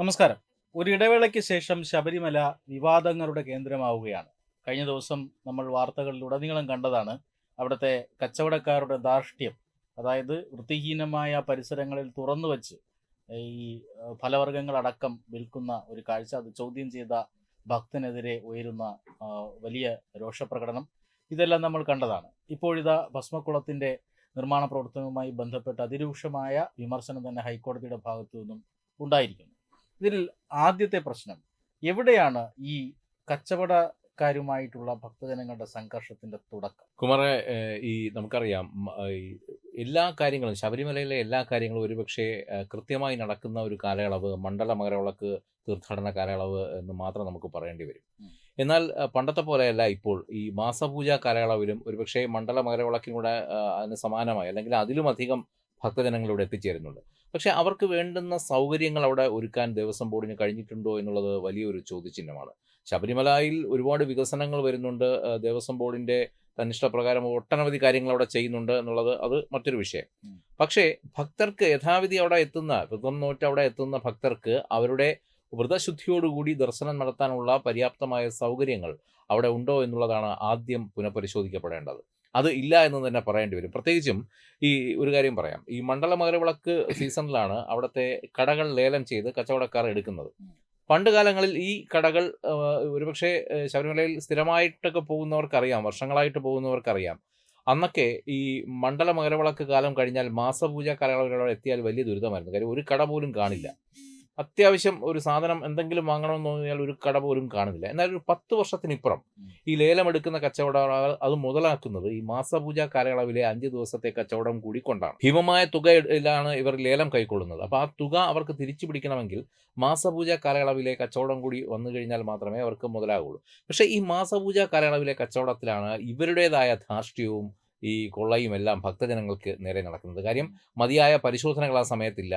നമസ്കാരം. ഒരു ഇടവേളയ്ക്ക് ശേഷം ശബരിമല വിവാദങ്ങളുടെ കേന്ദ്രമാവുകയാണ്. കഴിഞ്ഞ ദിവസം നമ്മൾ വാർത്തകളിലുടനീളം കണ്ടതാണ് അവിടുത്തെ കച്ചവടക്കാരുടെ ധാർഷ്ട്യം അതായത് വൃത്തിഹീനമായ പരിസരങ്ങളിൽ തുറന്നു വച്ച് ഈ ഫലവർഗങ്ങളടക്കം വിൽക്കുന്ന ഒരു കാഴ്ച അത് ചോദ്യം ചെയ്ത ഭക്തനെതിരെ ഉയരുന്ന വലിയ രോഷപ്രകടനം. ഇതെല്ലാം നമ്മൾ കണ്ടതാണ്. ഇപ്പോഴിതാ ഭസ്മക്കുളത്തിന്റെ നിർമ്മാണ പ്രവർത്തനവുമായി ബന്ധപ്പെട്ട് അതിരൂക്ഷമായ വിമർശനം തന്നെ ഹൈക്കോടതിയുടെ ഭാഗത്തു നിന്നും ഉണ്ടായിരിക്കുന്നു. ഇതിൽ ആദ്യത്തെ പ്രശ്നം എവിടെയാണ് ഈ കച്ചവടക്കാരുമായിട്ടുള്ള ഭക്തജനങ്ങളുടെ സംഘർഷത്തിന്റെ തുടക്കം? കുമാറെ ഈ നമുക്കറിയാം എല്ലാ കാര്യങ്ങളും ശബരിമലയിലെ എല്ലാ കാര്യങ്ങളും ഒരുപക്ഷെ കൃത്യമായി നടക്കുന്ന ഒരു കാലയളവ് മണ്ഡല മകരവിളക്ക് തീർത്ഥാടന കാലയളവ് എന്ന് മാത്രം നമുക്ക് പറയേണ്ടി വരും. എന്നാൽ പണ്ടത്തെ പോലെയല്ല ഇപ്പോൾ ഈ മാസപൂജ കാലയളവിലും ഒരുപക്ഷെ മണ്ഡല മകരവിളക്കിനും കൂടെ അതിന് സമാനമായി അല്ലെങ്കിൽ അതിലും അധികം ഭക്തജനങ്ങൾ ഇവിടെ എത്തിച്ചേരുന്നുണ്ട്. പക്ഷേ അവർക്ക് വേണ്ടുന്ന സൗകര്യങ്ങൾ അവിടെ ഒരുക്കാൻ ദേവസ്വം ബോർഡിന് കഴിഞ്ഞിട്ടുണ്ടോ എന്നുള്ളത് വലിയൊരു ചോദ്യചിഹ്നമാണ്. ശബരിമലയിൽ ഒരുപാട് വികസനങ്ങൾ വരുന്നുണ്ട്. ദേവസ്വം ബോർഡിന്റെ തന്നിഷ്ടപ്രകാരം ഒട്ടനവധി കാര്യങ്ങൾ അവിടെ ചെയ്യുന്നുണ്ട് എന്നുള്ളത് അത് മറ്റൊരു വിഷയം. പക്ഷേ ഭക്തർക്ക് യഥാവിധി അവിടെ എത്തുന്ന വ്രതം നോറ്റ് അവിടെ എത്തുന്ന ഭക്തർക്ക് അവരുടെ വ്രതശുദ്ധിയോടുകൂടി ദർശനം നടത്താനുള്ള പര്യാപ്തമായ സൗകര്യങ്ങൾ അവിടെ ഉണ്ടോ എന്നുള്ളതാണ് ആദ്യം പുനഃപരിശോധിക്കപ്പെടേണ്ടത്. അത് ഇല്ല എന്ന് തന്നെ പറയേണ്ടി വരും. പ്രത്യേകിച്ചും ഈ ഒരു കാര്യം പറയാം. ഈ മണ്ഡല മകരവിളക്ക് സീസണിലാണ് അവിടുത്തെ കടകൾ ലേലം ചെയ്ത് കച്ചവടക്കാർ എടുക്കുന്നത്. പണ്ട് കാലങ്ങളിൽ ഈ കടകൾ ഒരുപക്ഷെ ശബരിമലയിൽ സ്ഥിരമായിട്ടൊക്കെ പോകുന്നവർക്കറിയാം വർഷങ്ങളായിട്ട് പോകുന്നവർക്കറിയാം. അന്നൊക്കെ ഈ മണ്ഡല മകരവിളക്ക് കാലം കഴിഞ്ഞാൽ മാസപൂജ കാലയളവിലൂടെ എത്തിയാൽ വലിയ ദുരിതമായിരുന്നു. കാര്യം ഒരു കട പോലും കാണില്ല. അത്യാവശ്യം ഒരു സാധനം എന്തെങ്കിലും വാങ്ങണമെന്ന് തോന്നിയാൽ ഒരു കട പോലും കാണുന്നില്ല എന്നാൽ ഒരു പത്ത് വർഷത്തിനിപ്പുറം ഈ ലേലം എടുക്കുന്ന കച്ചവടങ്ങൾ അത് മുതലാക്കുന്നത് ഈ മാസപൂജ കാലയളവിലെ അഞ്ച് ദിവസത്തെ കച്ചവടം കൂടി കൊണ്ടാണ്. ഭീമമായ തുകയിലാണ് ഇവർ ലേലം കൈക്കൊള്ളുന്നത്. അപ്പോൾ ആ തുക അവർക്ക് തിരിച്ചു പിടിക്കണമെങ്കിൽ മാസപൂജ കാലയളവിലെ കച്ചവടം കൂടി വന്നു കഴിഞ്ഞാൽ മാത്രമേ അവർക്ക് മുതലാകുള്ളൂ പക്ഷേ ഈ മാസപൂജ കാലയളവിലെ കച്ചവടത്തിലാണ് ഇവരുടേതായ ധാർഷ്ട്യവും ഈ കൊള്ളയും എല്ലാം ഭക്തജനങ്ങൾക്ക് നേരെ നടക്കുന്നത്. കാര്യം മതിയായ പരിശോധനകൾ ആ സമയത്തില്ല.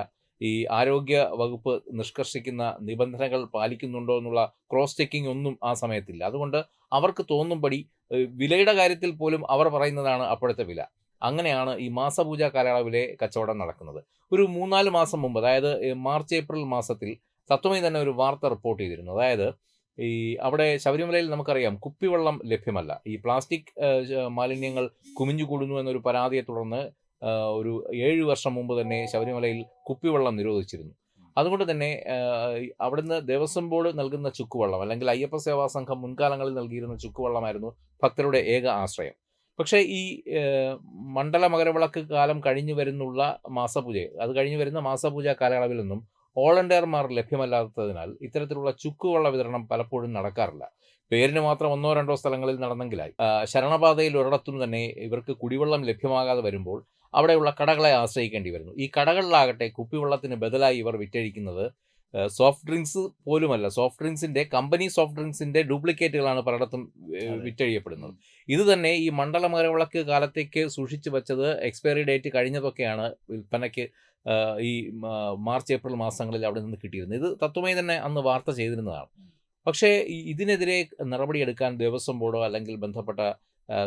ഈ ആരോഗ്യ വകുപ്പ് നിഷ്കർഷിക്കുന്ന നിബന്ധനകൾ പാലിക്കുന്നുണ്ടോ എന്നുള്ള ക്രോസ് ചെക്കിംഗ് ഒന്നും ആ സമയത്തില്ല. അതുകൊണ്ട് അവർക്ക് തോന്നുംപടി വിലയുടെ കാര്യത്തിൽ പോലും അവർ പറയുന്നതാണ് അപ്പോഴത്തെ വില. അങ്ങനെയാണ് ഈ മാസപൂജ കാലയളവിലെ കച്ചവടം നടക്കുന്നത്. ഒരു മൂന്നാൽ മാസം മുമ്പ് അതായത് മാർച്ച് ഏപ്രിൽ മാസത്തിൽ തത്വമേ തന്നെ ഒരു വാർത്ത റിപ്പോർട്ട് ചെയ്തിരുന്നു. അതായത് ഈ അവിടെ ശബരിമലയിൽ നമുക്കറിയാം കുപ്പിവെള്ളം ലഭ്യമല്ല. ഈ പ്ലാസ്റ്റിക് മാലിന്യങ്ങൾ കുമിഞ്ഞു കുമിഞ്ഞുകൂടുന്നു എന്നൊരു പരാതിയെ തുടർന്ന് ഒരു ഏഴ് വർഷം മുമ്പ് തന്നെ ശബരിമലയിൽ കുപ്പിവെള്ളം നിരോധിച്ചിരുന്നു. അതുകൊണ്ട് തന്നെ അവിടുന്ന് ദേവസ്വം ബോർഡ് നൽകുന്ന ചുക്കുവെള്ളം അല്ലെങ്കിൽ അയ്യപ്പ സേവാ സംഘം മുൻകാലങ്ങളിൽ നൽകിയിരുന്ന ചുക്കുവെള്ളമായിരുന്നു ഭക്തരുടെ ഏക ആശ്രയം. പക്ഷേ ഈ മണ്ഡല മകരവിളക്ക് കാലം കഴിഞ്ഞു വരുന്നുള്ള മാസപൂജ അത് കഴിഞ്ഞു വരുന്ന മാസപൂജ കാലയളവിലൊന്നും വോളണ്ടിയർമാർ ലഭ്യമല്ലാത്തതിനാൽ ഇത്തരത്തിലുള്ള ചുക്കുവെള്ള വിതരണം പലപ്പോഴും നടക്കാറില്ല. പേരിന് മാത്രം ഒന്നോ രണ്ടോ സ്ഥലങ്ങളിൽ നടന്നെങ്കിലായി. ശരണപാതയിൽ ഒരിടത്തും തന്നെ ഇവർക്ക് കുടിവെള്ളം ലഭ്യമാകാതെ വരുമ്പോൾ അവിടെയുള്ള കടകളെ ആശ്രയിക്കേണ്ടി വരുന്നു. ഈ കടകളിലാകട്ടെ കുപ്പിവെള്ളത്തിന് ബദലായി ഇവർ വിറ്റഴിക്കുന്നത് സോഫ്റ്റ് ഡ്രിങ്ക്സ് പോലുമല്ല. സോഫ്റ്റ് ഡ്രിങ്ക്സിന്റെ കമ്പനി സോഫ്റ്റ് ഡ്രിങ്ക്സിന്റെ ഡ്യൂപ്ലിക്കേറ്റുകളാണ് പലയിടത്തും. വിറ്റഴിയപ്പെടുന്നത്. ഇത് തന്നെ ഈ മണ്ഡല മരവിളക്ക് കാലത്തേക്ക് സൂക്ഷിച്ചു വെച്ചത് എക്സ്പയറി ഡേറ്റ് കഴിഞ്ഞതൊക്കെയാണ് വിൽപ്പനയ്ക്ക് ഈ മാർച്ച് ഏപ്രിൽ മാസങ്ങളിൽ അവിടെ നിന്ന് കിട്ടിയിരുന്നത്. ഇത് തത്വമായി തന്നെ അന്ന് വാർത്ത ചെയ്തിരുന്നതാണ്. പക്ഷേ ഇതിനെതിരെ നടപടിയെടുക്കാൻ ദേവസ്വം ബോർഡോ അല്ലെങ്കിൽ ബന്ധപ്പെട്ട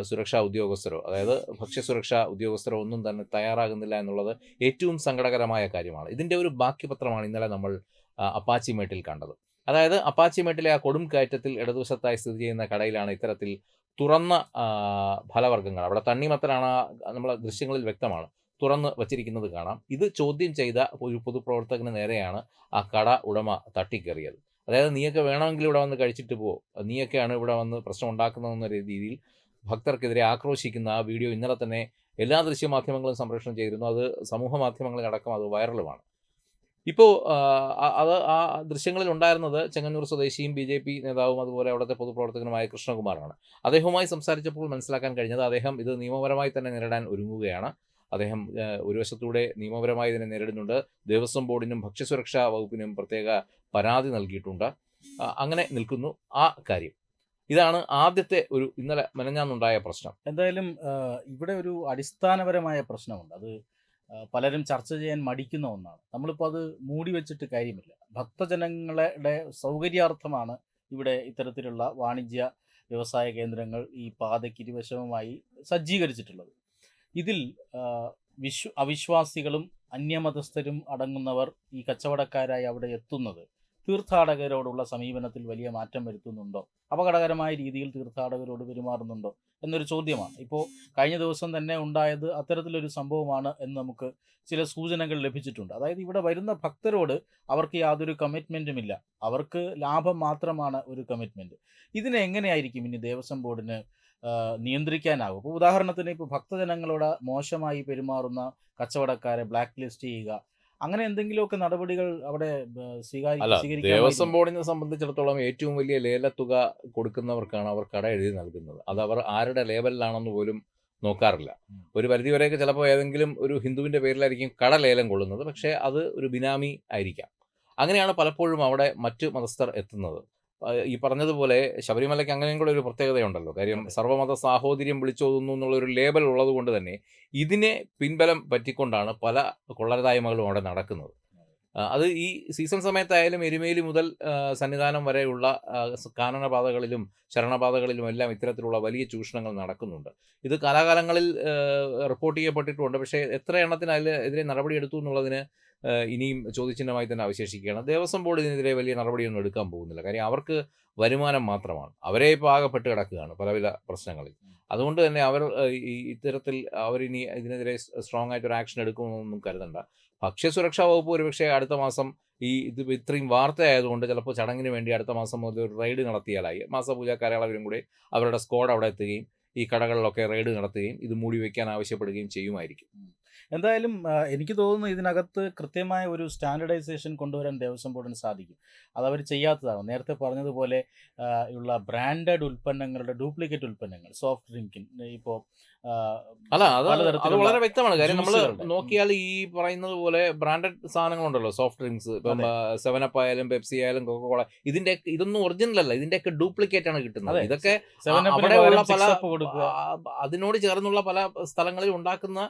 സുരക്ഷാ ഉദ്യോഗസ്ഥരോ അതായത് ഭക്ഷ്യസുരക്ഷാ ഉദ്യോഗസ്ഥരോ ഒന്നും തന്നെ തയ്യാറാകുന്നില്ല എന്നുള്ളത് ഏറ്റവും സങ്കടകരമായ കാര്യമാണ്. ഇതിന്റെ ഒരു ബാക്കിപത്രമാണ് ഇന്നലെ നമ്മൾ അപ്പാച്ചി അപ്പാച്ചിമേട്ടിൽ കണ്ടത്. അതായത് അപ്പാച്ചി അപ്പാച്ചിമേട്ടിലെ ആ കൊടും കയറ്റത്തിൽ ഇടതുവശത്തായി സ്ഥിതി ചെയ്യുന്ന കടയിലാണ് ഇത്തരത്തിൽ തുറന്ന ഫലവർഗങ്ങൾ. അവിടെ തണ്ണിമത്തനാണ് നമ്മളെ ദൃശ്യങ്ങളിൽ വ്യക്തമാണ് തുറന്ന് വച്ചിരിക്കുന്നത് കാണാം. ഇത് ചോദ്യം ചെയ്ത ഒരു പൊതുപ്രവർത്തകന് നേരെയാണ് ആ കട ഉടമ തട്ടിക്കേറിയത്. അതായത് നീയൊക്കെ വേണമെങ്കിൽ ഇവിടെ വന്ന് കഴിച്ചിട്ട് പോ. നീയൊക്കെയാണ് ഇവിടെ വന്ന് പ്രശ്നം ഉണ്ടാക്കുന്നതെന്ന രീതിയിൽ ഭക്തർക്കെതിരെ ആക്രോശിക്കുന്ന ആ വീഡിയോ ഇന്നലെ തന്നെ എല്ലാ ദൃശ്യമാധ്യമങ്ങളും സംപ്രേഷണം ചെയ്തിരുന്നു. അത് സമൂഹ മാധ്യമങ്ങളിലടക്കം അത് വൈറലുമാണ്. ഇപ്പോൾ അത് ആ ദൃശ്യങ്ങളിൽ ഉണ്ടായിരുന്നത് ചെങ്ങന്നൂർ സ്വദേശിയും ബി ജെ പി നേതാവും അതുപോലെ അവിടുത്തെ പൊതുപ്രവർത്തകനുമായ കൃഷ്ണകുമാറാണ്. അദ്ദേഹവുമായി സംസാരിച്ചപ്പോൾ മനസ്സിലാക്കാൻ കഴിഞ്ഞത് അദ്ദേഹം ഇത് നിയമപരമായി തന്നെ നേരിടാൻ ഒരുങ്ങുകയാണ്. അദ്ദേഹം ഒരു വശത്തൂടെ നിയമപരമായി ഇതിനെ നേരിടുന്നുണ്ട്. ദേവസ്വം ബോർഡിനും ഭക്ഷ്യസുരക്ഷാ വകുപ്പിനും പ്രത്യേക പരാതി നൽകിയിട്ടുണ്ട്. അങ്ങനെ നിൽക്കുന്നു ആ കാര്യം. ഇതാണ് ആദ്യത്തെ ഒരു ഇന്നലെ മെനഞ്ഞാന്നുണ്ടായ പ്രശ്നം. എന്തായാലും ഇവിടെ ഒരു അടിസ്ഥാനപരമായ പ്രശ്നമുണ്ട്. അത് പലരും ചർച്ച ചെയ്യാൻ മടിക്കുന്ന ഒന്നാണ്. നമ്മളിപ്പോൾ അത് മൂടി വെച്ചിട്ട് കാര്യമില്ല. ഭക്തജനങ്ങളുടെ സൗകര്യാർത്ഥമാണ് ഇവിടെ ഇത്തരത്തിലുള്ള വാണിജ്യ വ്യവസായ കേന്ദ്രങ്ങൾ ഈ പാതയ്ക്ക് ഇരുവശവുമായി സജ്ജീകരിച്ചിട്ടുള്ളത്. ഇതിൽ വിശ്വ അവിശ്വാസികളും അന്യമതസ്ഥരും അടങ്ങുന്നവർ ഈ കച്ചവടക്കാരായി അവിടെ എത്തുന്നത് തീർത്ഥാടകരോടുള്ള സമീപനത്തിൽ വലിയ മാറ്റം വരുത്തുന്നുണ്ടോ? അപകടകരമായ രീതിയിൽ തീർത്ഥാടകരോട് പെരുമാറുന്നുണ്ടോ? എന്നൊരു ചോദ്യമാണ്. ഇപ്പോൾ കഴിഞ്ഞ ദിവസം തന്നെ ഉണ്ടായത് അത്തരത്തിലൊരു സംഭവമാണ് എന്ന് നമുക്ക് ചില സൂചനകൾ ലഭിച്ചിട്ടുണ്ട്. അതായത് ഇവിടെ വരുന്ന ഭക്തരോട് അവർക്ക് യാതൊരു കമ്മിറ്റ്മെന്റും ഇല്ല അവർക്ക് ലാഭം മാത്രമാണ് ഒരു കമ്മിറ്റ്മെന്റ് ഇതിനെ എങ്ങനെയായിരിക്കും ഇനി ദേവസ്വം ബോർഡിന് നിയന്ത്രിക്കാനാകും ഇപ്പോൾ ഉദാഹരണത്തിന് ഇപ്പോൾ ഭക്തജനങ്ങളോട് മോശമായി പെരുമാറുന്ന കച്ചവടക്കാരെ ബ്ലാക്ക് ലിസ്റ്റ് ചെയ്യുക അങ്ങനെ എന്തെങ്കിലുമൊക്കെ നടപടികൾ അവിടെ ആ, സ്വീകാരി അല്ല ദേവസ്വം ബോർഡിനെ സംബന്ധിച്ചിടത്തോളം ഏറ്റവും വലിയ ലേല തുക കൊടുക്കുന്നവർക്കാണ് അവർ കട എഴുതി നൽകുന്നത്. അത് അവർ ആരുടെ ലേബലിലാണെന്ന് പോലും നോക്കാറില്ല. ഒരു പരിധിവരെയൊക്കെ ചിലപ്പോൾ ഏതെങ്കിലും ഒരു ഹിന്ദുവിന്റെ പേരിലായിരിക്കും കട ലേലം കൊള്ളുന്നത്. പക്ഷേ അത് ഒരു ബിനാമി ആയിരിക്കാം. അങ്ങനെയാണ് പലപ്പോഴും അവിടെ മറ്റു മതസ്ഥർ എത്തുന്നത്. ഈ പറഞ്ഞതുപോലെ ശബരിമലയ്ക്ക് അങ്ങനെയും കൂടെ ഒരു പ്രത്യേകതയുണ്ടല്ലോ. കാര്യം. സർവമത സാഹോദര്യം വിളിച്ചോതുന്നു എന്നുള്ളൊരു ലേബൽ ഉള്ളത് കൊണ്ട് തന്നെ ഇതിനെ പിൻബലം പറ്റിക്കൊണ്ടാണ് പല കൊള്ളരതായ്മകളും അവിടെ നടക്കുന്നത്. അത് ഈ സീസൺ സമയത്തായാലും എരുമേലി മുതൽ സന്നിധാനം വരെയുള്ള കാനനപാതകളിലും ശരണപാതകളിലും എല്ലാം ഇത്തരത്തിലുള്ള വലിയ ചൂഷണങ്ങൾ നടക്കുന്നുണ്ട്. ഇത് കാലാകാലങ്ങളിൽ റിപ്പോർട്ട് ചെയ്യപ്പെട്ടിട്ടുണ്ട്. പക്ഷേ എത്ര എണ്ണത്തിന് അതിൽ എതിരെ നടപടിയെടുത്തു എന്നുള്ളതിന് ഇനിയും ചോദ്യചിഹ്നമായി തന്നെ അവശേഷിക്കുകയാണ്. ദേവസ്വം ബോർഡ് ഇതിനെതിരെ വലിയ നടപടിയൊന്നും എടുക്കാൻ പോകുന്നില്ല. കാര്യം അവർക്ക് വരുമാനം മാത്രമാണ്. അവരെ ഇപ്പോൾ ആകപ്പെട്ട് കിടക്കുകയാണ് പലവിധ പ്രശ്നങ്ങളിൽ. അതുകൊണ്ട് തന്നെ അവർ ഇത്തരത്തിൽ അവരിനി ഇതിനെതിരെ സ്ട്രോങ് ആയിട്ട് ഒരു ആക്ഷൻ എടുക്കുമെന്നൊന്നും കരുതണ്ട. ഭക്ഷ്യസുരക്ഷാ വകുപ്പ് ഒരുപക്ഷെ അടുത്ത മാസം ഈ ഇത് ഇത്രയും വാർത്തയായതുകൊണ്ട് ചിലപ്പോൾ ചടങ്ങിന് വേണ്ടി അടുത്ത മാസം മുതൽ ഒരു റെയ്ഡ് നടത്തിയാലായി. മാസപൂജ കാലയളവിലും കൂടി അവരുടെ സ്ക്വാഡ് അവിടെ എത്തുകയും ഈ കടകളിലൊക്കെ റെയ്ഡ് നടത്തുകയും ഇത് മൂടി വയ്ക്കാൻ ആവശ്യപ്പെടുകയും ചെയ്യുമായിരിക്കും. എന്തായാലും എനിക്ക് തോന്നുന്നു ഇതിനകത്ത് കൃത്യമായ ഒരു സ്റ്റാൻഡർഡൈസേഷൻ കൊണ്ടുവരാൻ ദേവസ്വം ബോർഡിന് സാധിക്കും. അതവർ ചെയ്യാത്തതാണ്. നേരത്തെ പറഞ്ഞതുപോലെ ഉള്ള ബ്രാൻഡഡ് ഉൽപ്പന്നങ്ങളുടെ ഡ്യൂപ്ലിക്കേറ്റ് ഉൽപ്പന്നങ്ങൾ സോഫ്റ്റ് ഡ്രിങ്കിൻ ഇപ്പോൾ അല്ല അത് അത് വളരെ വ്യക്തമാണ്. കാര്യം നമ്മൾ നോക്കിയാൽ ഈ പറയുന്നത് പോലെ ബ്രാൻഡഡ് സാധനങ്ങളുണ്ടല്ലോ സോഫ്റ്റ് ഡ്രിങ്ക്സ് ഇപ്പം സെവൻ അപ്പ് ആയാലും പെപ്സി ആയാലും കൊക്കോള ഇതിന്റെ ഇതൊന്നും ഒറിജിനൽ അല്ല ഇതിന്റെയൊക്കെ ഡ്യൂപ്ലിക്കേറ്റ് ആണ് കിട്ടുന്നത്. ഇതൊക്കെ പകരം പല അതിനോട് ചേർന്നുള്ള പല സ്ഥലങ്ങളിൽ ഉണ്ടാക്കുന്ന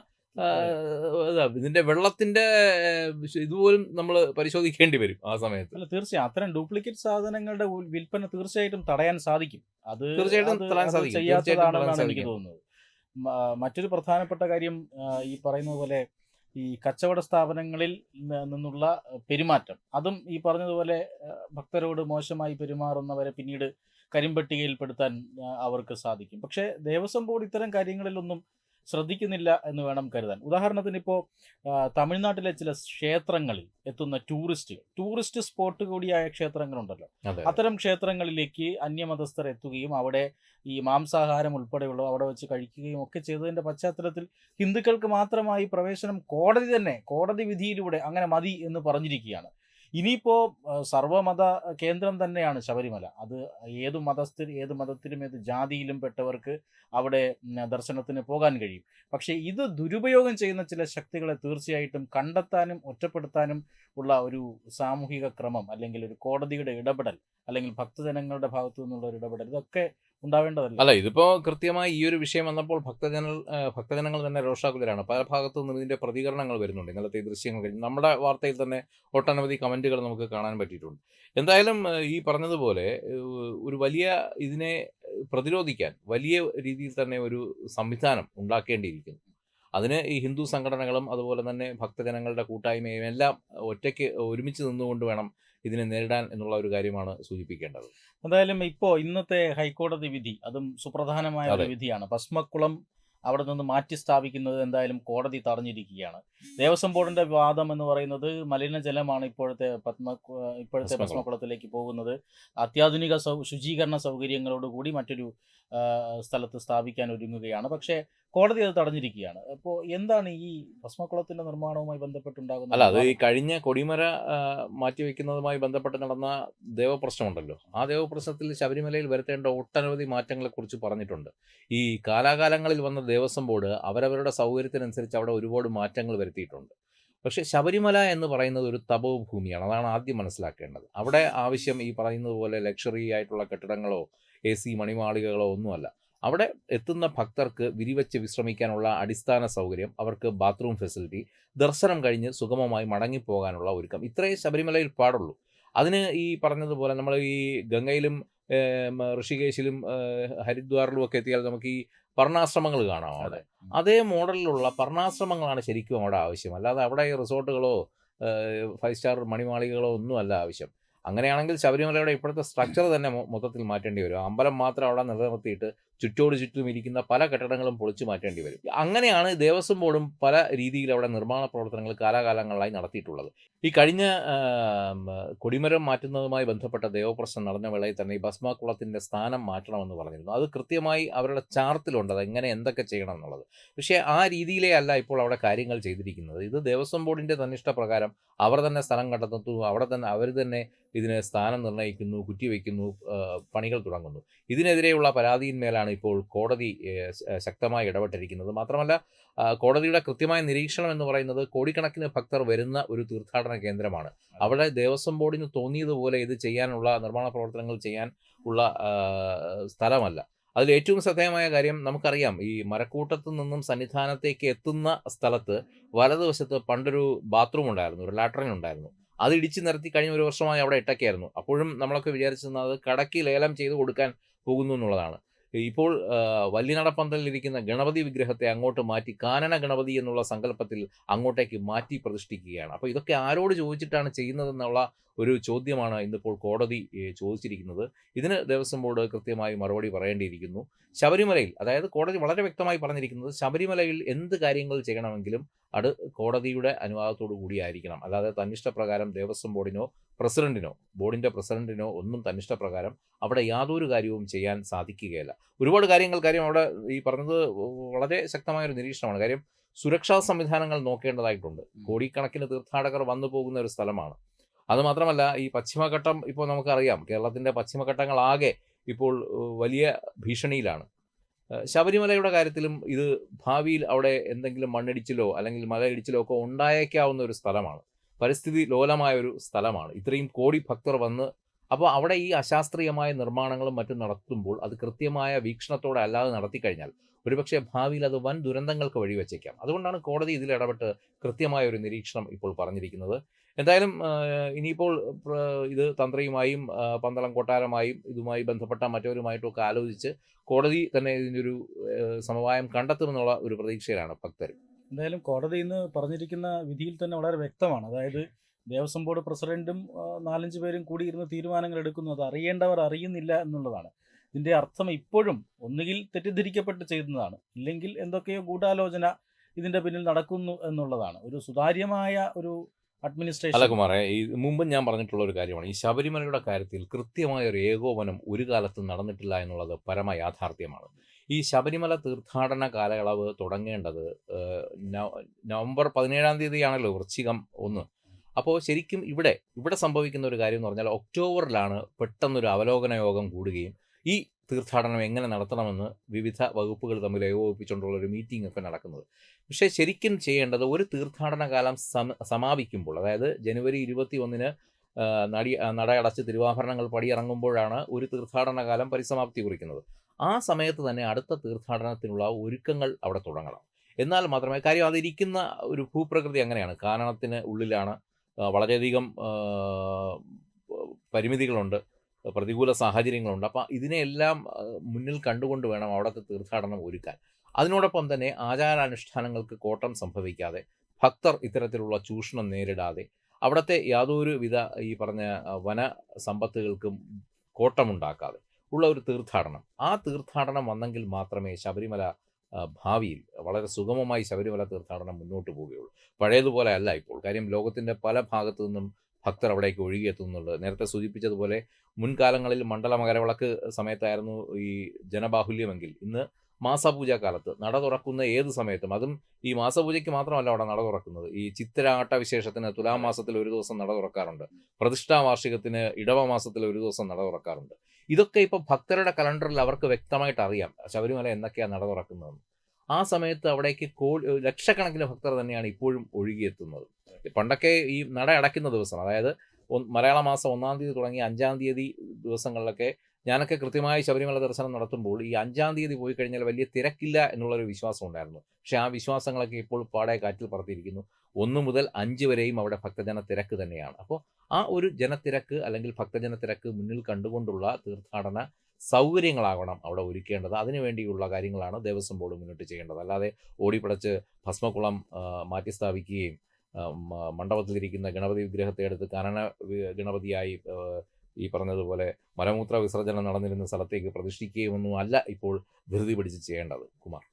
ഇതിന്റെ വെള്ളത്തിന്റെ ഇതുപോലും നമ്മൾ പരിശോധിക്കേണ്ടി വരും ആ സമയത്ത്. അല്ല തീർച്ചയായും. അത്തരം ഡ്യൂപ്ലിക്കേറ്റ് സാധനങ്ങളുടെ വിൽപ്പന തീർച്ചയായിട്ടും തടയാൻ സാധിക്കും. അത് തീർച്ചയായിട്ടും തടയാൻ സാധിക്കും. ചെയ്യാത്തതാണെന്നാണ് എനിക്ക് തോന്നുന്നത്. മറ്റൊരു പ്രധാനപ്പെട്ട കാര്യം ഈ പറയുന്നത് പോലെ ഈ കച്ചവട സ്ഥാപനങ്ങളിൽ നിന്നുള്ള പെരുമാറ്റം. അതും ഈ പറഞ്ഞതുപോലെ ഭക്തരോട് മോശമായി പെരുമാറുന്നവരെ പിന്നീട് കരിമ്പട്ടികയിൽപ്പെടുത്താൻ അവർക്ക് സാധിക്കും. പക്ഷേ ദേവസ്വം ബോർഡ് ഇത്തരം കാര്യങ്ങളിലൊന്നും ശ്രദ്ധിക്കുന്നില്ല എന്ന് വേണം കരുതാൻ. ഉദാഹരണത്തിന് ഇപ്പോൾ തമിഴ്നാട്ടിലെ ചില ക്ഷേത്രങ്ങളിൽ എത്തുന്ന ടൂറിസ്റ്റ് ടൂറിസ്റ്റ് സ്പോട്ട് കൂടിയായ ക്ഷേത്രങ്ങളുണ്ടല്ലോ. അതെ. അത്തരം ക്ഷേത്രങ്ങളിലേക്ക് അന്യമതസ്ഥർ എത്തുകയും അവിടെ ഈ മാംസാഹാരം ഉൾപ്പെടെയുള്ള അവിടെ വെച്ച് കഴിക്കുകയും ഒക്കെ ചെയ്തതിന്റെ പശ്ചാത്തലത്തിൽ ഹിന്ദുക്കൾക്ക് മാത്രമായി പ്രവേശനം കോടതി തന്നെ കോടതി വിധിയിലൂടെ അങ്ങനെ മതി എന്ന് പറഞ്ഞിരിക്കുകയാണ്. ഇനിയിപ്പോ സർവമത കേന്ദ്രം തന്നെയാണ് ശബരിമല. അത് ഏത് മതസ്ഥ ഏത് മതത്തിലും ഏത് ജാതിയിലും പെട്ടവർക്ക് അവിടെ ദർശനത്തിന് പോകാൻ കഴിയും. പക്ഷേ ഇത് ദുരുപയോഗം ചെയ്യുന്ന ചില ശക്തികളെ തീർച്ചയായിട്ടും കണ്ടെത്താനും ഒറ്റപ്പെടുത്താനും ഉള്ള ഒരു സാമൂഹിക ക്രമം അല്ലെങ്കിൽ ഒരു കോടതിയുടെ ഇടപെടൽ അല്ലെങ്കിൽ ഭക്തജനങ്ങളുടെ ഭാഗത്തു നിന്നുള്ള ഒരു ഇടപെടൽ ഇതൊക്കെ ഉണ്ടാവേണ്ടതല്ല. അല്ല ഇതിപ്പോ കൃത്യമായി ഈ ഒരു വിഷയം വന്നപ്പോൾ ഭക്തജന ഭക്തജനങ്ങൾ തന്നെ രോഷാകുലരാണ്. പല ഭാഗത്തു നിന്നും ഇതിന്റെ പ്രതികരണങ്ങൾ വരുന്നുണ്ട്. ഇന്നലത്തെ ഈ ദൃശ്യങ്ങൾ കഴിഞ്ഞ് നമ്മുടെ വാർത്തയിൽ തന്നെ ഒട്ടനവധി കമന്റുകൾ നമുക്ക് കാണാൻ പറ്റിയിട്ടുണ്ട്. എന്തായാലും ഈ പറഞ്ഞതുപോലെ ഒരു വലിയ ഇതിനെ പ്രതിരോധിക്കാൻ വലിയ രീതിയിൽ തന്നെ ഒരു സംവിധാനം ഉണ്ടാക്കേണ്ടിയിരിക്കുന്നു. അതിന് ഈ ഹിന്ദു സംഘടനകളും അതുപോലെ തന്നെ ഭക്തജനങ്ങളുടെ കൂട്ടായ്മയും എല്ലാം ഒറ്റയ്ക്ക് ഒരുമിച്ച് നിന്നുകൊണ്ട് വേണം ഇതിനെ നേരിടാൻ എന്നുള്ള ഒരു കാര്യമാണ് സൂചിപ്പിക്കേണ്ടത്. എന്തായാലും ഇപ്പോൾ ഇന്നത്തെ ഹൈക്കോടതി വിധി അതും സുപ്രധാനമായ ഒരു വിധിയാണ്. ഭസ്മക്കുളം അവിടെ നിന്ന് മാറ്റി സ്ഥാപിക്കുന്നത് എന്തായാലും കോടതി തടഞ്ഞിരിക്കുകയാണ്. ദേവസ്വം ബോർഡിന്റെ വാദം എന്ന് പറയുന്നത് മലിനജലമാണ് ഇപ്പോഴത്തെ പത്മ ഇപ്പോഴത്തെ പത്മകുളത്തിലേക്ക് ഭസ്മക്കുളത്തിലേക്ക് പോകുന്നത്. അത്യാധുനിക സൗ ശുചീകരണ സൗകര്യങ്ങളോട് കൂടി മറ്റൊരു സ്ഥലത്ത് സ്ഥാപിക്കാൻ ഒരുങ്ങുകയാണ്. പക്ഷേ കോടതി അത് തടഞ്ഞിരിക്കുകയാണ്. അപ്പോൾ എന്താണ് ഈ ഭസ്മക്കുളത്തിന്റെ നിർമ്മാണവുമായി ബന്ധപ്പെട്ടുണ്ടാകുന്നത് അല്ല അത് ഈ കഴിഞ്ഞ കൊടിമര മാറ്റിവെക്കുന്നതുമായി ബന്ധപ്പെട്ട് നടന്ന ദേവപ്രശ്നമുണ്ടല്ലോ. ആ ദേവപ്രശ്നത്തിൽ ശബരിമലയിൽ വരുത്തേണ്ട ഒട്ടനവധി മാറ്റങ്ങളെക്കുറിച്ച് പറഞ്ഞിട്ടുണ്ട്. ഈ കാലാകാലങ്ങളിൽ വന്ന ദേവസ്വം ബോർഡ് അവരവരുടെ സൗകര്യത്തിനനുസരിച്ച് അവിടെ ഒരുപാട് മാറ്റങ്ങൾ വരുത്തിയിട്ടുണ്ട്. പക്ഷേ ശബരിമല എന്ന് പറയുന്നത് ഒരു തപോഭൂമിയാണ് അതാണ് ആദ്യം മനസ്സിലാക്കേണ്ടത്. അവിടെ ആവശ്യം ഈ പറയുന്നത് പോലെ ലക്ഷറി ആയിട്ടുള്ള കെട്ടിടങ്ങളോ എ സി മണിമാളികകളോ ഒന്നുമല്ല. അവിടെ എത്തുന്ന ഭക്തർക്ക് വിരിവെച്ച് വിശ്രമിക്കാനുള്ള അടിസ്ഥാന സൗകര്യം അവർക്ക് ബാത്റൂം ഫെസിലിറ്റി ദർശനം കഴിഞ്ഞ് സുഗമമായി മടങ്ങിപ്പോകാനുള്ള ഒരുക്കം. ഇത്രയേ ശബരിമലയിൽ പാടുള്ളൂ. അതിന് ഈ പറഞ്ഞതുപോലെ നമ്മൾ ഈ ഗംഗയിലും ഋഷികേശിലും ഹരിദ്വാറിലും ഒക്കെ എത്തിയാൽ നമുക്ക് ഈ പർണാശ്രമങ്ങൾ കാണാം അവിടെ. അതേ. മോഡലിലുള്ള പർണാശ്രമങ്ങളാണ് ശരിക്കും അവിടെ ആവശ്യം. അല്ലാതെ അവിടെ ഈ റിസോർട്ടുകളോ ഫൈവ് സ്റ്റാർ മണിമാളികളോ ഒന്നും അല്ല ആവശ്യം. അങ്ങനെയാണെങ്കിൽ ശബരിമലയുടെ ഇപ്പോഴത്തെ സ്ട്രക്ചർ തന്നെ മൊത്തത്തിൽ മാറ്റേണ്ടി വരും. അമ്പലം മാത്രം അവിടെ നിലനിർത്തിയിട്ട് ചുറ്റോട് ചുറ്റും ഇരിക്കുന്ന പല കെട്ടിടങ്ങളും പൊളിച്ചു മാറ്റേണ്ടി വരും. അങ്ങനെയാണ് ദേവസ്വം ബോർഡും പല രീതിയിൽ അവിടെ നിർമ്മാണ പ്രവർത്തനങ്ങൾ കാലാകാലങ്ങളായി നടത്തിയിട്ടുള്ളത്. ഈ കഴിഞ്ഞ കൊടിമരം മാറ്റുന്നതുമായി ബന്ധപ്പെട്ട ദേവപ്രശ്നം നടന്ന വേളയിൽ തന്നെ ഈ ഭസ്മാക്കുളത്തിന്റെ സ്ഥാനം മാറ്റണമെന്ന് പറഞ്ഞിരുന്നു. അത് കൃത്യമായി അവരുടെ ചാർത്തിലുണ്ട് അത് എങ്ങനെ എന്തൊക്കെ ചെയ്യണം എന്നുള്ളത്. പക്ഷേ ആ രീതിയിലേ അല്ല ഇപ്പോൾ അവിടെ കാര്യങ്ങൾ ചെയ്തിരിക്കുന്നത്. ഇത് ദേവസ്വം ബോർഡിന്റെ തന്നിഷ്ടപ്രകാരം അവർ തന്നെ സ്ഥലം കണ്ടെത്തുന്നു അവിടെ തന്നെ അവർ തന്നെ ഇതിന് സ്ഥാനം നിർണയിക്കുന്നു കുറ്റിവെക്കുന്നു പണികൾ തുടങ്ങുന്നു. ഇതിനെതിരെയുള്ള പരാതിയിന്മേലാണ് ഇപ്പോൾ കോടതി ശക്തമായി ഇടപെട്ടിരിക്കുന്നത്. മാത്രമല്ല കോടതിയുടെ കൃത്യമായ നിരീക്ഷണം എന്ന് പറയുന്നത് കോടിക്കണക്കിന് ഭക്തർ വരുന്ന ഒരു തീർത്ഥാടന കേന്ദ്രമാണ്. അവിടെ ദേവസ്വം ബോർഡിന് തോന്നിയതുപോലെ ഇത് ചെയ്യാനുള്ള നിർമ്മാണ പ്രവർത്തനങ്ങൾ ചെയ്യാൻ ഉള്ള സ്ഥലമല്ല. അതിൽ ഏറ്റവും ശ്രദ്ധേയമായ കാര്യം നമുക്കറിയാം ഈ മരക്കൂട്ടത്തു നിന്നും സന്നിധാനത്തേക്ക് എത്തുന്ന സ്ഥലത്ത് വലതുവശത്ത് പണ്ടൊരു ബാത്റൂം ഉണ്ടായിരുന്നു ഒരു ലാട്രിൻ ഉണ്ടായിരുന്നു. അത് ഇടിച്ചു നിരത്തി കഴിഞ്ഞ ഒരു വർഷമായി അവിടെ ഇട്ടൊക്കെയായിരുന്നു. അപ്പോഴും നമ്മളൊക്കെ വിചാരിച്ചിരുന്നത് കടക്കി ലേലം ചെയ്ത് കൊടുക്കാൻ പോകുന്നു എന്നുള്ളതാണ്. ഇപ്പോൾ വല്ലിനടപ്പന്തലിലിരിക്കുന്ന ഗണപതി വിഗ്രഹത്തെ അങ്ങോട്ട് മാറ്റി കാനന ഗണപതി എന്നുള്ള സങ്കല്പത്തിൽ അങ്ങോട്ടേക്ക് മാറ്റി പ്രതിഷ്ഠിക്കുകയാണ്. അപ്പോൾ ഇതൊക്കെ ആരോട് ചോദിച്ചിട്ടാണ് ചെയ്യുന്നതെന്നുള്ള ഒരു ചോദ്യമാണ് ഇന്നിപ്പോൾ കോടതി ചോദിച്ചിരിക്കുന്നത്. ഇതിന് ദേവസ്വം ബോർഡ് കൃത്യമായി മറുപടി പറയേണ്ടിയിരിക്കുന്നു. ശബരിമലയിൽ അതായത് കോടതി വളരെ വ്യക്തമായി പറഞ്ഞിരിക്കുന്നത് ശബരിമലയിൽ എന്ത് കാര്യങ്ങൾ ചെയ്യണമെങ്കിലും അത് കോടതിയുടെ അനുവാദത്തോടു കൂടിയായിരിക്കണം. അല്ലാതെ തന്നിഷ്ടപ്രകാരം ദേവസ്വം ബോർഡിനോ പ്രസിഡന്റിനോ ബോർഡിന്റെ പ്രസിഡന്റിനോ ഒന്നും തന്നിഷ്ടപ്രകാരം അവിടെ യാതൊരു കാര്യവും ചെയ്യാൻ സാധിക്കുകയില്ല. ഒരുപാട് കാര്യങ്ങൾ കാര്യം അവിടെ ഈ പറഞ്ഞത് വളരെ ശക്തമായ ഒരു നിരീക്ഷണമാണ്. കാര്യം സുരക്ഷാ സംവിധാനങ്ങൾ നോക്കേണ്ടതായിട്ടുണ്ട്. കോടിക്കണക്കിന് തീർത്ഥാടകർ വന്നു പോകുന്ന ഒരു സ്ഥലമാണ്. അതുമാത്രമല്ല ഈ പശ്ചിമഘട്ടം ഇപ്പോൾ നമുക്കറിയാം കേരളത്തിന്റെ പശ്ചിമഘട്ടങ്ങളാകെ ഇപ്പോൾ വലിയ ഭീഷണിയിലാണ്. ശബരിമലയുടെ കാര്യത്തിലും ഇത് ഭാവിയിൽ അവിടെ എന്തെങ്കിലും മണ്ണിടിച്ചിലോ അല്ലെങ്കിൽ മലയിടിച്ചിലോ ഒക്കെ ഉണ്ടായേക്കാവുന്ന ഒരു സ്ഥലമാണ്. പരിസ്ഥിതി ലോലമായ ഒരു സ്ഥലമാണ്. ഇത്രയും കോടി ഭക്തർ വന്ന് അപ്പോൾ അവിടെ ഈ അശാസ്ത്രീയമായ നിർമ്മാണങ്ങളും മറ്റും നടത്തുമ്പോൾ അത് കൃത്യമായ വീക്ഷണത്തോടെ അല്ലാതെ നടത്തിക്കഴിഞ്ഞാൽ ഒരുപക്ഷെ ഭാവിയിൽ അത് വൻ ദുരന്തങ്ങൾക്ക് വഴിവെച്ചേക്കാം അതുകൊണ്ടാണ് കോടതി ഇതിൽ ഇടപെട്ട് കൃത്യമായ ഒരു നിരീക്ഷണം ഇപ്പോൾ പറഞ്ഞിരിക്കുന്നത്. എന്തായാലും ഇനിയിപ്പോൾ ഇത് തന്ത്രിയുമായും പന്തളം കൊട്ടാരമായും ഇതുമായി ബന്ധപ്പെട്ട മറ്റവരുമായിട്ടൊക്കെ ആലോചിച്ച് കോടതി തന്നെ ഏഹ്, സമവായം കണ്ടെത്തുമെന്നുള്ള ഒരു പ്രതീക്ഷയിലാണ് ഭക്തർ. എന്തായാലും കോടതി ഇന്ന് പറഞ്ഞിരിക്കുന്ന വിധിയിൽ തന്നെ വളരെ വ്യക്തമാണ്. അതായത് ദേവസ്വം ബോർഡ് പ്രസിഡന്റും നാലഞ്ച് പേരും കൂടി ഇരുന്ന് തീരുമാനങ്ങൾ എടുക്കുന്നു. അത് അറിയേണ്ടവർ അറിയുന്നില്ല എന്നുള്ളതാണ്. ഇതിന്റെ അർത്ഥം ഇപ്പോഴും ഒന്നുകിൽ തെറ്റിദ്ധരിക്കപ്പെട്ട് ചെയ്യുന്നതാണ് ഇല്ലെങ്കിൽ എന്തൊക്കെയോ ഗൂഢാലോചന ഇതിന്റെ പിന്നിൽ നടക്കുന്നു എന്നുള്ളതാണ്. ഒരു സുതാര്യമായ ഒരു അല്ല അഡ്മിനിസ്ട്രേഷൻ കുമാറെ ഈ മുമ്പ് ഞാൻ പറഞ്ഞിട്ടുള്ള ഒരു കാര്യമാണ്. ഈ ശബരിമലയുടെ കാര്യത്തിൽ കൃത്യമായ ഒരു ഏകോപനം ഒരു കാലത്ത് നടന്നിട്ടില്ല എന്നുള്ളത് പരമ യാഥാർത്ഥ്യമാണ്. ഈ ശബരിമല തീർത്ഥാടന കാലയളവ് തുടങ്ങേണ്ടത് നവംബർ പതിനേഴാം തീയതിയാണല്ലോ വൃശ്ചികം ഒന്ന്. അപ്പോൾ ശരിക്കും ഇവിടെ ഇവിടെ സംഭവിക്കുന്ന ഒരു കാര്യം എന്ന് പറഞ്ഞാൽ ഒക്ടോബറിലാണ് പെട്ടെന്നൊരു അവലോകന യോഗം കൂടുകയും ഈ തീർത്ഥാടനം എങ്ങനെ നടത്തണമെന്ന് വിവിധ വകുപ്പുകൾ തമ്മിൽ ഏകോപിപ്പിച്ചുകൊണ്ടുള്ള ഒരു മീറ്റിംഗ് ഒക്കെ നടക്കുന്നത്. പക്ഷേ ശരിക്കും ചെയ്യേണ്ടത് ഒരു തീർത്ഥാടന കാലം സമ സമാപിക്കുമ്പോൾ അതായത് ജനുവരി ഇരുപത്തി ഒന്നിന് നടി ആ, നട അടച്ച് തിരുവാഭരണങ്ങൾ പടിയിറങ്ങുമ്പോഴാണ് ഒരു തീർത്ഥാടന കാലം പരിസമാപ്തി കുറിക്കുന്നത്. ആ സമയത്ത് തന്നെ അടുത്ത തീർത്ഥാടനത്തിനുള്ള ഒരുക്കങ്ങൾ അവിടെ തുടങ്ങണം. എന്നാൽ മാത്രമേ കാര്യം അതിരിക്കുന്ന ഒരു ഭൂപ്രകൃതി അങ്ങനെയാണ്. കാരണത്തിന് ഉള്ളിലാണ് വളരെയധികം പരിമിതികളുണ്ട്. പ്രതികൂല സാഹചര്യങ്ങളുണ്ട്. അപ്പം ഇതിനെല്ലാം മുന്നിൽ കണ്ടുകൊണ്ട് വേണം അവിടുത്തെ തീർത്ഥാടനം ഒരുക്കാൻ. അതിനോടൊപ്പം തന്നെ ആചാരാനുഷ്ഠാനങ്ങൾക്ക് കോട്ടം സംഭവിക്കാതെ ഭക്തർ ഇത്തരത്തിലുള്ള ചൂഷണം നേരിടാതെ അവിടുത്തെ യാതൊരു വിധ ഈ പറഞ്ഞ വന സമ്പത്തുകൾക്കും കോട്ടമുണ്ടാക്കാതെ ഉള്ള ഒരു തീർത്ഥാടനം. ആ തീർത്ഥാടനം വന്നെങ്കിൽ മാത്രമേ ശബരിമല ഭാവിയിൽ വളരെ സുഗമമായി ശബരിമല തീർത്ഥാടനം മുന്നോട്ട് പോവുകയുള്ളൂ. പഴയതുപോലെ അല്ല ഇപ്പോൾ. കാര്യം ലോകത്തിന്റെ പല ഭാഗത്തു നിന്നും ഭക്തർ അവിടേക്ക് ഒഴുകിയെത്തുന്നുണ്ട്. നേരത്തെ സൂചിപ്പിച്ചതുപോലെ മുൻകാലങ്ങളിൽ മണ്ഡല മകരവിളക്ക് സമയത്തായിരുന്നു ഈ ജനബാഹുല്യമെങ്കിൽ. ഇന്ന് മാസപൂജ കാലത്ത് നട തുറക്കുന്ന ഏത് സമയത്തും അതും ഈ മാസപൂജയ്ക്ക് മാത്രമല്ല അവിടെ നട തുറക്കുന്നത്. ഈ ചിത്തിരാട്ട വിശേഷത്തിന് തുലാമാസത്തിൽ ഒരു ദിവസം നട തുറക്കാറുണ്ട്. പ്രതിഷ്ഠാ വാർഷികത്തിന് ഇടവ മാസത്തിൽ ഒരു ദിവസം നട തുറക്കാറുണ്ട്. ഇതൊക്കെ ഇപ്പോൾ ഭക്തരുടെ കലണ്ടറിൽ അവർക്ക് വ്യക്തമായിട്ട് അറിയാം ശബരിമല എന്നൊക്കെയാണ് നട തുറക്കുന്നതെന്ന്. ആ സമയത്ത് അവിടേക്ക് കോ ലക്ഷക്കണക്കിന് ഭക്തർ തന്നെയാണ് ഇപ്പോഴും ഒഴുകിയെത്തുന്നത്. പണ്ടൊക്കെ ഈ നട അടയ്ക്കുന്ന ദിവസം അതായത് മലയാള മാസം ഒന്നാം തീയതി തുടങ്ങി അഞ്ചാം തീയതി ദിവസങ്ങളിലൊക്കെ ഞാനൊക്കെ കൃത്യമായി ശബരിമല ദർശനം നടത്തുമ്പോൾ ഈ അഞ്ചാം തീയതി പോയി കഴിഞ്ഞാൽ വലിയ തിരക്കില്ല എന്നുള്ളൊരു വിശ്വാസം ഉണ്ടായിരുന്നു. പക്ഷേ ആ വിശ്വാസങ്ങളൊക്കെ ഇപ്പോൾ പാടെ കാറ്റിൽ പറത്തിയിരിക്കുന്നു. ഒന്ന് മുതൽ അഞ്ച് വരെയും അവിടെ ഭക്തജന തിരക്ക് തന്നെയാണ്. അപ്പോൾ ആ ഒരു ജനത്തിരക്ക് അല്ലെങ്കിൽ ഭക്തജന തിരക്ക് മുന്നിൽ കണ്ടുകൊണ്ടുള്ള തീർത്ഥാടന സൗകര്യങ്ങളാകണം അവിടെ ഒരുക്കേണ്ടത്. അതിനുവേണ്ടിയുള്ള കാര്യങ്ങളാണ് ദേവസ്വം ബോർഡ് മുന്നോട്ട് ചെയ്യേണ്ടത്. അല്ലാതെ ഓടിപ്പടച്ച് ഭസ്മക്കുളം ആ, മാറ്റി സ്ഥാപിക്കുകയും മണ്ഡപത്തിലിരിക്കുന്ന ഗണപതി വിഗ്രഹത്തെ എടുത്ത് കനന ഗണപതിയായി ഈ പറഞ്ഞതുപോലെ മലമൂത്ര വിസർജനം നടന്നിരുന്ന സ്ഥലത്തേക്ക് പ്രതിഷ്ഠിക്കുകയൊന്നും അല്ല ഇപ്പോൾ ധൃതി പിടിച്ച് ചെയ്യേണ്ടത് കുമാർ.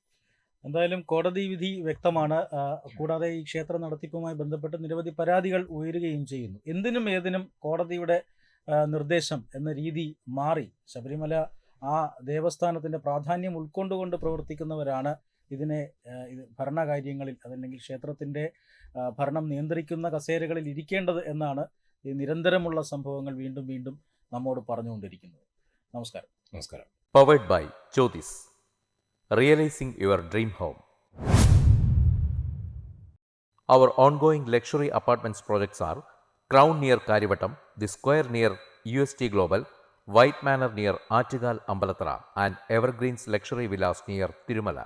എന്തായാലും കോടതി വിധി വ്യക്തമാണ്. കൂടാതെ ഈ ക്ഷേത്ര നടത്തിപ്പുമായി ബന്ധപ്പെട്ട് നിരവധി പരാതികൾ ഉയരുകയും ചെയ്യുന്നു. എന്തിനും ഏതിനും കോടതിയുടെ നിർദ്ദേശം എന്ന രീതി മാറി. ശബരിമല ആ ദേവസ്ഥാനത്തിന്റെ പ്രാധാന്യം ഉൾക്കൊണ്ടുകൊണ്ട് പ്രവർത്തിക്കുന്നവരാണ് ഇതിനെ ഭരണകാര്യങ്ങളിൽ അതല്ലെങ്കിൽ ക്ഷേത്രത്തിന്റെ ആ, ഭരണം നിയന്ത്രിക്കുന്ന കസേരകളിൽ ഇരിക്കേണ്ടത് എന്നാണ് ഈ നിരന്തരമുള്ള സംഭവങ്ങൾ വീണ്ടും വീണ്ടും നമ്മോട് പറഞ്ഞുകൊണ്ടിരിക്കുന്നത് നമസ്കാരം നമസ്കാരം Powered by Jyotis. Realizing your dream home. Our ongoing luxury apartments projects are Crown near Karivattam, The Square near UST Global, White Manor near Achigal Ambalatra, and Evergreens Luxury Villas near Tirumala.